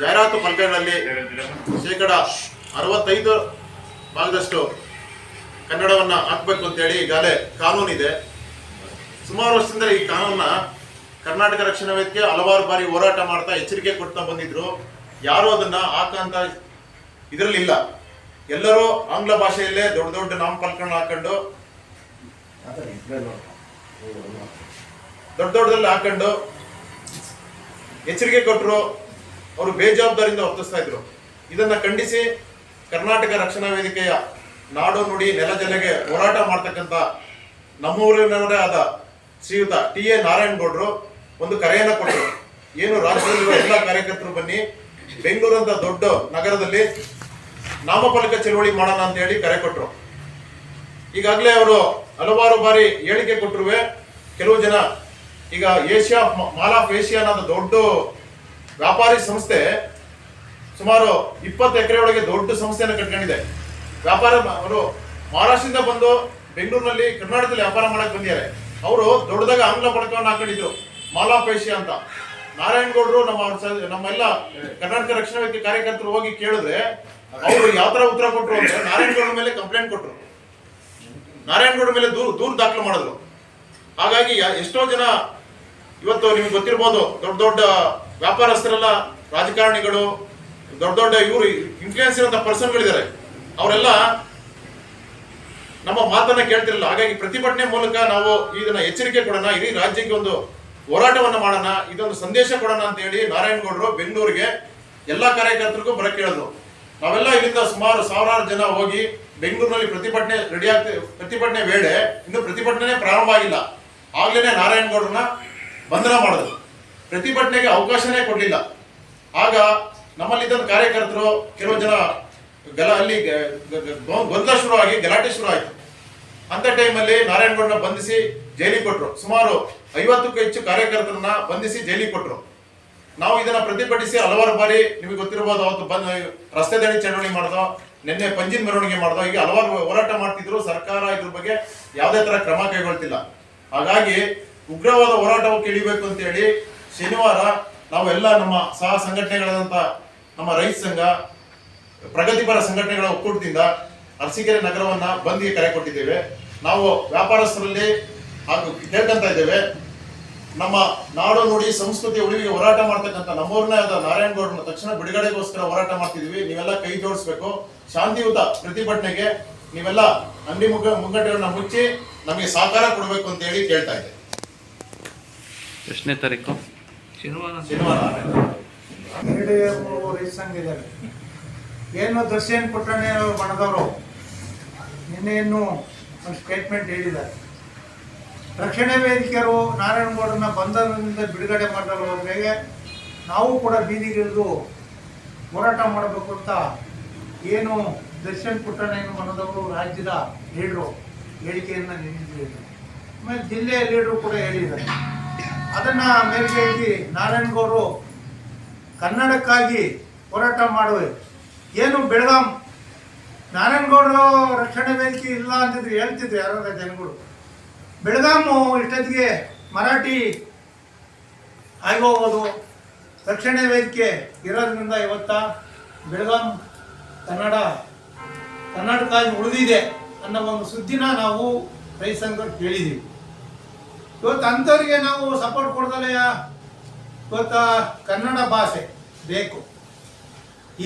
ಜಾಹೀರಾತು ಫಲಕಗಳಲ್ಲಿ ಶೇಕಡ ಅರವತ್ತೈದು ಭಾಗದಷ್ಟು ಕನ್ನಡವನ್ನು ಹಾಕಬೇಕು ಅಂತೇಳಿ ಈಗಾಗಲೇ ಕಾನೂನಿದೆ. ಸುಮಾರು ವರ್ಷದಿಂದ ಈ ಕಾನೂನನ್ನ ಕರ್ನಾಟಕ ರಕ್ಷಣಾ ವೇದಿಕೆ ಹಲವಾರು ಬಾರಿ ಹೋರಾಟ ಮಾಡ್ತಾ ಎಚ್ಚರಿಕೆ ಕೊಡ್ತಾ ಬಂದಿದ್ರು. ಯಾರು ಅದನ್ನ ಹಾಕಂತ ಇದರಲ್ಲಿಲ್ಲ ಎಲ್ಲರೂ ಆಂಗ್ಲ ಭಾಷೆಯಲ್ಲೇ ದೊಡ್ಡ ದೊಡ್ಡ ನಾಮಫಲಕಗಳನ್ನ ಹಾಕೊಂಡು ದೊಡ್ಡ ದೊಡ್ಡದಲ್ಲಿ ಹಾಕೊಂಡು ಎಚ್ಚರಿಕೆ ಕೊಟ್ಟರು ಅವರು ಬೇಜವಾಬ್ದಾರಿಯಿಂದ ವರ್ತಿಸ್ತಾ ಇದ್ರು. ಇದನ್ನ ಖಂಡಿಸಿ ಕರ್ನಾಟಕ ರಕ್ಷಣಾ ವೇದಿಕೆಯ ನಾಡು ನುಡಿ ನೆಲ ಜಲೆಗೆ ಹೋರಾಟ ಮಾಡ್ತಕ್ಕಂಥ ನಮ್ಮೂರಿನವರೇ ಆದ ಶ್ರೀಯುತ ಟಿ ಎ ನಾರಾಯಣಗೌಡರು ಒಂದು ಕರೆಯನ್ನು ಕೊಟ್ಟರು ಏನು ರಾಜ್ಯದಲ್ಲಿರುವ ಎಲ್ಲ ಕಾರ್ಯಕರ್ತರು ಬನ್ನಿ ಬೆಂಗಳೂರಂತ ದೊಡ್ಡ ನಗರದಲ್ಲಿ ನಾಮಫಲಕ ಚಳವಳಿ ಮಾಡೋಣ ಅಂತ ಹೇಳಿ ಕರೆ ಕೊಟ್ಟರು ಈಗಾಗಲೇ ಅವರು ಹಲವಾರು ಬಾರಿ ಹೇಳಿಕೆ ಕೊಟ್ಟರುವೆ, ಕೆಲವು ಜನ ಈಗ ಏಷ್ಯಾ, ಮಾಲ್ ಆಫ್ ಏಷ್ಯಾ ಅನ್ನೋದು ದೊಡ್ಡ ವ್ಯಾಪಾರಿ ಸಂಸ್ಥೆ ಸುಮಾರು ಇಪ್ಪತ್ತು ಎಕರೆ ಒಳಗೆ ದೊಡ್ಡ ಸಂಸ್ಥೆಯನ್ನು ಕಟ್ಕೊಂಡಿದೆ. ವ್ಯಾಪಾರ ಅವರು ಮಹಾರಾಷ್ಟ್ರದಿಂದ ಬಂದು ಬೆಂಗಳೂರಿನಲ್ಲಿ ಕರ್ನಾಟಕದಲ್ಲಿ ವ್ಯಾಪಾರ ಮಾಡಕ್ ಬಂದಿದ್ದಾರೆ. ಅವರು ದೊಡ್ಡದಾಗ ಆಂಗ್ಲ ಪಡಕವನ್ನು ಹಾಕೊಂಡಿದ್ರು ಮಾಲಾಪೇಶಿ ಅಂತ. ನಾರಾಯಣಗೌಡರು ನಮ್ಮ ನಮ್ಮೆಲ್ಲ ಕರ್ನಾಟಕ ರಕ್ಷಣಾ ವ್ಯಕ್ತಿ ಕಾರ್ಯಕರ್ತರು ಹೋಗಿ ಕೇಳಿದ್ರೆ ಅವರು ಯಾವ ತರ ಉತ್ತರ ಕೊಟ್ಟರು ಅಂದ್ರೆ ನಾರಾಯಣಗೌಡ ಮೇಲೆ ಕಂಪ್ಲೇಂಟ್ ಕೊಟ್ಟರು ನಾರಾಯಣಗೌಡ ಮೇಲೆ ದೂರು ದೂರು ದಾಖಲು ಮಾಡಿದ್ರು. ಹಾಗಾಗಿ ಎಷ್ಟೋ ಜನ ಇವತ್ತು ನಿಮ್ಗೆ ಗೊತ್ತಿರ್ಬೋದು ದೊಡ್ಡ ದೊಡ್ಡ ವ್ಯಾಪಾರಸ್ಥರೆಲ್ಲ ರಾಜಕಾರಣಿಗಳು, ದೊಡ್ಡ ದೊಡ್ಡ ಇವರು ಇನ್ಫ್ಲೂಯೆನ್ಸ್ ಇರುವಂತ ಪರ್ಸನ್ಗಳಿದ್ದಾರೆ ಅವರೆಲ್ಲ ನಮ್ಮ ಮಾತನ್ನ ಕೇಳ್ತಿರಲಿಲ್ಲ ಹಾಗಾಗಿ ಪ್ರತಿಭಟನೆ ಮೂಲಕ ನಾವು ಇದನ್ನ ಎಚ್ಚರಿಕೆ ಕೊಡೋಣ. ಇಡೀ ರಾಜ್ಯಕ್ಕೆ ಒಂದು ಹೋರಾಟವನ್ನ ಮಾಡೋಣ. ಇದೊಂದು ಸಂದೇಶ ಕೊಡೋಣ ಅಂತ ಹೇಳಿ ನಾರಾಯಣಗೌಡರು ಬೆಂಗಳೂರಿಗೆ ಎಲ್ಲಾ ಕಾರ್ಯಕರ್ತರಿಗೂ ಬರಕ್ಕೆ ಹೇಳಿದ್ರು. ನಾವೆಲ್ಲ ಇಲ್ಲಿಂದ ಸುಮಾರು ಸಾವಿರಾರು ಜನ ಹೋಗಿ ಬೆಂಗಳೂರಿನಲ್ಲಿ ಪ್ರತಿಭಟನೆ ರೆಡಿ ಆಗ್ತಿ, ಪ್ರತಿಭಟನೆ ವೇಳೆ ಇನ್ನು ಪ್ರತಿಭಟನೆ ಪ್ರಾರಂಭ ಆಗಿಲ್ಲ. ಆಗ್ಲೇನೆ ನಾರಾಯಣಗೌಡರನ್ನ ಬಂಧನ ಮಾಡಿದ್ರು. ಪ್ರತಿಭಟನೆಗೆ ಅವಕಾಶನೇ ಕೊಡಲಿಲ್ಲ. ಆಗ ನಮ್ಮಲ್ಲಿದ್ದ ಕಾರ್ಯಕರ್ತರು ಕೆಲವು ಜನ ಗಲ ಅಲ್ಲಿ ಗೊಂದಲ ಶುರುವಾಗಿ ಗಲಾಟೆ ಶುರು ಆಯಿತು. ಅಂತ ಟೈಮಲ್ಲಿ ನಾರಾಯಣಗೌಡನ ಬಂಧಿಸಿ ಜೈಲಿಗೆ ಕೊಟ್ಟರು ಸುಮಾರು ಐವತ್ತಕ್ಕೂ ಹೆಚ್ಚು ಕಾರ್ಯಕರ್ತರನ್ನ ಬಂಧಿಸಿ ಜೈಲಿಗೆ ಕೊಟ್ಟರು ನಾವು ಇದನ್ನ ಪ್ರತಿಭಟಿಸಿ ಹಲವಾರು ಬಾರಿ ನಿಮಗೆ ಗೊತ್ತಿರಬಹುದು, ಅವತ್ತು ಬಂದ್, ರಸ್ತೆ ದಾಳಿ ಚಳವಳಿ ಮಾಡ್ದೋ, ನಿನ್ನೆ ಪಂಜಿನ ಮೆರವಣಿಗೆ ಮಾಡ್ದೋ, ಹೀಗೆ ಹಲವಾರು ಹೋರಾಟ ಮಾಡ್ತಿದ್ರು. ಸರ್ಕಾರ ಇದ್ರ ಬಗ್ಗೆ ಯಾವುದೇ ತರ ಕ್ರಮ ಕೈಗೊಳ್ತಿಲ್ಲ. ಹಾಗಾಗಿ ಉಗ್ರವಾದ ಹೋರಾಟವು ಅಂತ ಹೇಳಿ ಶನಿವಾರ ನಾವೆಲ್ಲ ನಮ್ಮ ಸಹ ಸಂಘಟನೆಗಳಾದಂಥ ನಮ್ಮ ರೈತ ಸಂಘ, ಪ್ರಗತಿಪರ ಸಂಘಟನೆಗಳ ಒಕ್ಕೂಟದಿಂದ ಅರಸೀಕೆರೆ ನಗರವನ್ನ ಬಂದ್ಗೆ ಕರೆ ಕೊಟ್ಟಿದ್ದೇವೆ. ನಾವು ವ್ಯಾಪಾರಸ್ಥರಲ್ಲಿ ಹಾಗೂ ಕೇಳ್ಕೊಂತ ಇದ್ದೇವೆ. ನಮ್ಮ ನಾಡು ನುಡಿ ಸಂಸ್ಕೃತಿ ಉಳಿವಿಗೆ ಹೋರಾಟ ಮಾಡ್ತಕ್ಕಂಥ ನಮ್ಮೂರನೇ ಆದ ನಾರಾಯಣಗೌಡನ ತಕ್ಷಣ ಬಿಡುಗಡೆಗೋಸ್ಕರ ಹೋರಾಟ ಮಾಡ್ತಿದ್ದೀವಿ. ನೀವೆಲ್ಲ ಕೈ ಜೋಡಿಸ್ಬೇಕು. ಶಾಂತಿಯುತ ಪ್ರತಿಭಟನೆಗೆ ನೀವೆಲ್ಲ ಅಂಗಡಿ ಮುಗ್ಗ ಮುಂಗಡೆಗಳನ್ನ ಮುಚ್ಚಿ ನಮಗೆ ಸಹಕಾರ ಕೊಡಬೇಕು ಅಂತ ಹೇಳಿ ಕೇಳ್ತಾ ಇದ್ದೆ ಎಷ್ಟನೇ ತಾರೀಕು? ಶನಿವಾರ ಎರಡು ಮೂರು ರೈತ ಸಂಘ ಇದ್ದಾರೆ ಏನು ದರ್ಶನ್ ಪುಟ್ಟಣ್ಣ ಅವರು ಬಣದವರು ನಿನ್ನೆಯನ್ನು ಒಂದು ಸ್ಟೇಟ್ಮೆಂಟ್ ಹೇಳಿದ್ದಾರೆ. ರಕ್ಷಣೆ ವೇದಿಕೆಯರು ನಾರಾಯಣಗೌಡರನ್ನ ಬಂಧನದಿಂದ ಬಿಡುಗಡೆ ಮಾಡಿದವರು ಹೋದ್ರೆ ನಾವು ಕೂಡ ಬೀದಿಗಿಳಿದು ಹೋರಾಟ ಮಾಡಬೇಕು ಅಂತ ಏನು ದರ್ಶನ್ ಪುಟ್ಟಣ್ಣಯ್ಯನ ಮನದವರು ರಾಜ್ಯದ ಲೀಡ್ರು ಹೇಳಿಕೆಯನ್ನು ನೀಡಿದ್ರು. ಆಮೇಲೆ ಜಿಲ್ಲೆಯ ಲೀಡ್ರು ಕೂಡ ಹೇಳಿದ್ದಾರೆ. ಅದನ್ನ ಮೇಲ್ಕೈಗಿ ನಾರಾಯಣಗೌಡರು ಕನ್ನಡಕ್ಕಾಗಿ ಹೋರಾಟ ಮಾಡುವೆ. ಏನು ಬೆಳಗಾಂ? ನಾರಾಯಣಗೌಡರು ರಕ್ಷಣೆ ವೇದಿಕೆ ಇಲ್ಲ ಅಂತಿದ್ರು, ಹೇಳ್ತಿದ್ರು ಯಾರಾದ ಜನಗಳು. ಬೆಳಗಾಮು ಇಷ್ಟೊತ್ತಿಗೆ ಮರಾಠಿ ಆಗೋಗೋದು ರಕ್ಷಣೆ ವೇದಿಕೆ ಇರೋದ್ರಿಂದ ಇವತ್ತ ಬೆಳಗಾಂ ಕನ್ನಡ ಕರ್ನಾಟಕ ಉಳಿದಿದೆ ಅನ್ನೋ ಒಂದು ಸುದ್ದಿನ ನಾವು ರೈತ ಸಂಘ ಕೇಳಿದ್ದೀವಿ. ಇವತ್ತು ಅಂಥವ್ರಿಗೆ ನಾವು ಸಪೋರ್ಟ್ ಕೊಡ್ದಲೆ ಇವತ್ತು ಕನ್ನಡ ಭಾಷೆ ಬೇಕು.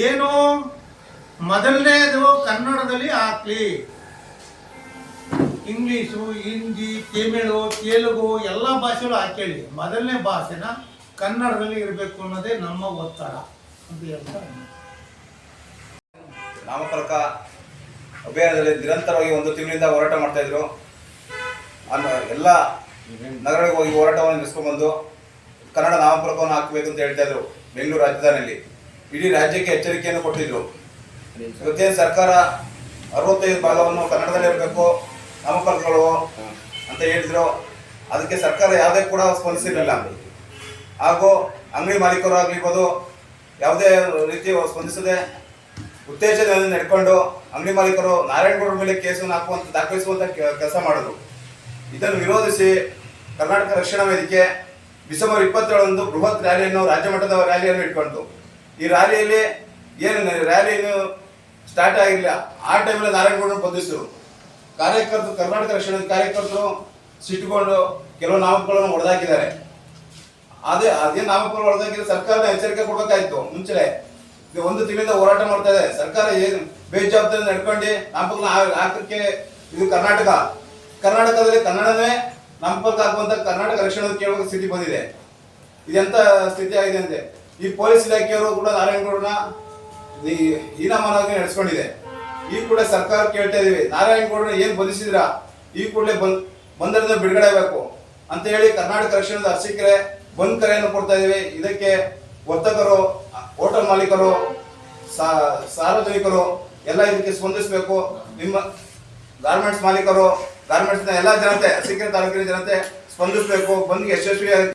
ಏನು? ಮೊದಲನೇದು ಕನ್ನಡದಲ್ಲಿ ಹಾಕ್ಲಿ. ಇಂಗ್ಲೀಷು, ಹಿಂದಿ, ತಮಿಳು, ತೆಲುಗು ಎಲ್ಲ ಭಾಷೆಗಳು ಹಾಕೇಳಿ ಮೊದಲನೇ ಭಾಷೆನ ಕನ್ನಡದಲ್ಲಿ ಇರಬೇಕು ಅನ್ನೋದೇ ನಮ್ಮ ಒತ್ತಡ ಅಂತ ಹೇಳ್ತಾರೆ ನಾಮಫಲಕ ಅಭಿಯಾನದಲ್ಲಿ ನಿರಂತರವಾಗಿ ಒಂದು ತಿಂಗಳಿಂದ ಹೋರಾಟ ಮಾಡ್ತಾ ಇದ್ರು. ಎಲ್ಲ ನಗರಗಳಿಗೆ ಹೋಗಿ ಹೋರಾಟವನ್ನು ನಡೆಸ್ಕೊಂಡ್ಬಂದು ಕನ್ನಡ ನಾಮಫಲಕವನ್ನು ಹಾಕಬೇಕು ಅಂತ ಹೇಳ್ತಾ ಇದ್ರು ಬೆಂಗಳೂರು ರಾಜಧಾನಿಯಲ್ಲಿ. ಇಡೀ ರಾಜ್ಯಕ್ಕೆ ಎಚ್ಚರಿಕೆಯನ್ನು ಕೊಟ್ಟಿದ್ರು. ಇವತ್ತೇನು ಸರ್ಕಾರ ಅರವತ್ತೈದು ಭಾಗವನ್ನು ಕನ್ನಡದಲ್ಲೇ ಇರಬೇಕು, ನಾಮಫಲಕಗಳು ಅಂತ ಹೇಳಿದ್ರು. ಅದಕ್ಕೆ ಸರ್ಕಾರ ಯಾವುದೇ ಕೂಡ ಸ್ಪಂದಿಸಿರಲಿಲ್ಲ ಹಾಗೂ ಅಂಗಡಿ ಮಾಲೀಕರು ಆಗಿರ್ಬೋದು ಯಾವುದೇ ರೀತಿ ಸ್ಪಂದಿಸದೆ ಉತ್ತೇಜನದಲ್ಲಿ ನಡ್ಕೊಂಡು ಅಂಗಡಿ ಮಾಲೀಕರು ನಾರಾಯಣಗೌಡ ಮೇಲೆ ಕೇಸನ್ನು ಹಾಕುವಂತ, ದಾಖಲಿಸುವಂತ ಕೆಲಸ ಮಾಡಿದ್ರು. ಇದನ್ನು ವಿರೋಧಿಸಿ ಕರ್ನಾಟಕ ರಕ್ಷಣಾ ವೇದಿಕೆ ಡಿಸೆಂಬರ್ ಇಪ್ಪತ್ತೇಳರಂದು ಬೃಹತ್ ರ್ಯಾಲಿಯನ್ನು, ರಾಜ್ಯ ಮಟ್ಟದ ರ್ಯಾಲಿಯನ್ನು ಇಟ್ಕೊಂಡು ಈ ರ್ಯಾಲಿಯಲ್ಲಿ ಏನು ರ್ಯಾಲಿಯನ್ನು ಸ್ಟಾರ್ಟ್ ಆಗಿರಲಿಲ್ಲ ಆ ಟೈಮಲ್ಲಿ ನಾರಾಯಣಗೌಡರು ಬಂಧಿಸಿದರು ಕಾರ್ಯಕರ್ತರು, ಕರ್ನಾಟಕ ರಕ್ಷಣಾ ಕಾರ್ಯಕರ್ತರು ಸಿಟ್ಟುಕೊಂಡು ಕೆಲವು ನಾಮಕಗಳನ್ನು ಹೊಡೆದಾಕಿದ್ದಾರೆ. ಅದೇ ಅದೇ ನಾಮಕರಣ ಹೊಡೆದಾಕಿದ್ರೆ ಸರ್ಕಾರದ ಎಚ್ಚರಿಕೆ ಕೊಡಬೇಕಾಯ್ತು ಮುಂಚೆ ಒಂದು ತಿಂಗಳಿಂದ ಹೋರಾಟ ಮಾಡ್ತಾ ಇದೆ ಸರ್ಕಾರ ಏನು ಬೇಜವಾಬ್ದಾರಿ ನಡ್ಕೊಂಡು ನಾಮಕರಣ ಹಾಕಕ್ಕೆ ಇದು ಕರ್ನಾಟಕ. ಕರ್ನಾಟಕದಲ್ಲಿ ಕನ್ನಡವೇ ನಾಮಕರಣ ಆಗುವಂತ ಕರ್ನಾಟಕ ರಕ್ಷಣಾ ಕೇಳುವ ಸ್ಥಿತಿ ಬಂದಿದೆ. ಇದೆಂತ ಸ್ಥಿತಿ ಆಗಿದೆ ಅಂತೆ? ಈ ಪೊಲೀಸ್ ಇಲಾಖೆಯವರು ಕೂಡ ನಾರಾಯಣಗೌಡನ ಹೀನಮಾನವಾಗಿ ನಡೆಸ್ಕೊಂಡಿದೆ. ಈ ಕೂಡ ಸರ್ಕಾರ ಕೇಳ್ತಾ ಇದೀವಿ, ನಾರಾಯಣಗೌಡನ ಏನ್ ಬಂಧಿಸಿದ್ರ? ಈ ಕೂಡಲೇ ಬಂದ್, ಬಂದರಿಂದ ಬಿಡುಗಡೆ ಆಗಬೇಕು ಅಂತ ಹೇಳಿ ಕರ್ನಾಟಕ ರಕ್ಷಣದ ಅರ್ಚಕರೇ ಬಂದ್ ಕರೆಯನ್ನು ಕೊಡ್ತಾ ಇದೀವಿ. ಇದಕ್ಕೆ ವರ್ತಕರು, ಹೋಟೆಲ್ ಮಾಲೀಕರು ಸಾರ್ವಜನಿಕರು ಎಲ್ಲ ಇದಕ್ಕೆ ಸ್ಪಂದಿಸಬೇಕು. ನಿಮ್ಮ ಗಾರ್ಮೆಂಟ್ಸ್ ಮಾಲೀಕರು ಗಾರ್ಮೆಂಟ್ಸ್ನ ಎಲ್ಲ ಜನತೆ ಸಿಕ್ಕಿನ ತಾಲೂಕಿನ ಜನತೆ ಸ್ಪಂದಿಸಬೇಕು ಬಂದ್ಗೆ ಯಶಸ್ವಿಯಾಗಿ